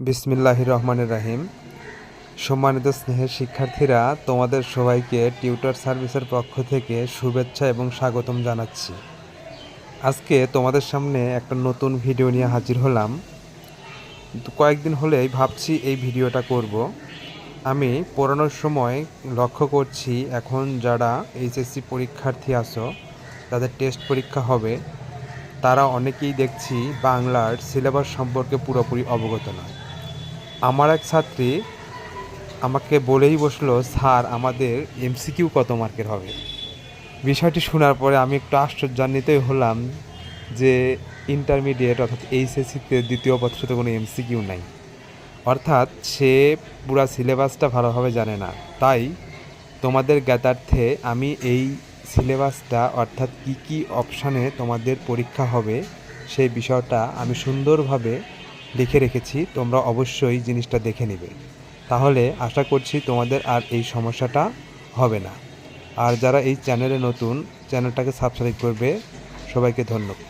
বিসমিল্লাহ রহমানের রাহিম। সম্মানিত স্নেহের শিক্ষার্থীরা, তোমাদের সবাইকে টিউটর সার্ভিসের পক্ষ থেকে শুভেচ্ছা এবং স্বাগতম জানাচ্ছি। আজকে তোমাদের সামনে একটা নতুন ভিডিও নিয়ে হাজির হলাম। কয়েকদিন হলেই ভাবছি এই ভিডিওটা করব। আমি পড়ানোর সময় লক্ষ্য করছি, এখন যারা এইচএসসি পরীক্ষার্থী আছো, তাদের টেস্ট পরীক্ষা হবে। তারা অনেকেই দেখছি বাংলার সিলেবাস সম্পর্কে পুরোপুরি অবগত নয়। আমার এক ছাত্রী আমাকে বলেই বসল, স্যার, আমাদের এমসিকিউ কত মার্কের হবে? বিষয়টি শোনার পরে আমি একটু আশ্চর্যান্বিতই হলাম যে ইন্টারমিডিয়েট অর্থাৎ এইচএসসিতে দ্বিতীয় বছরতে কোনো এমসিকিউ নাই। অর্থাৎ সে পুরা সিলেবাসটা ভালোভাবে জানে না। তাই তোমাদের জ্ঞাতার্থে আমি এই সিলেবাসটা অর্থাৎ কী কী অপশানে তোমাদের পরীক্ষা হবে সেই বিষয়টা আমি সুন্দরভাবে লিখে রেখেছি, তোমরা অবশ্যই জিনিসটা দেখে নেবে। তাহলে আশা করছি তোমাদের আর এই সমস্যাটা হবে না। আর যারা এই চ্যানেলে নতুন, চ্যানেলটাকে সাবস্ক্রাইব করবে, সবাইকে ধন্যবাদ।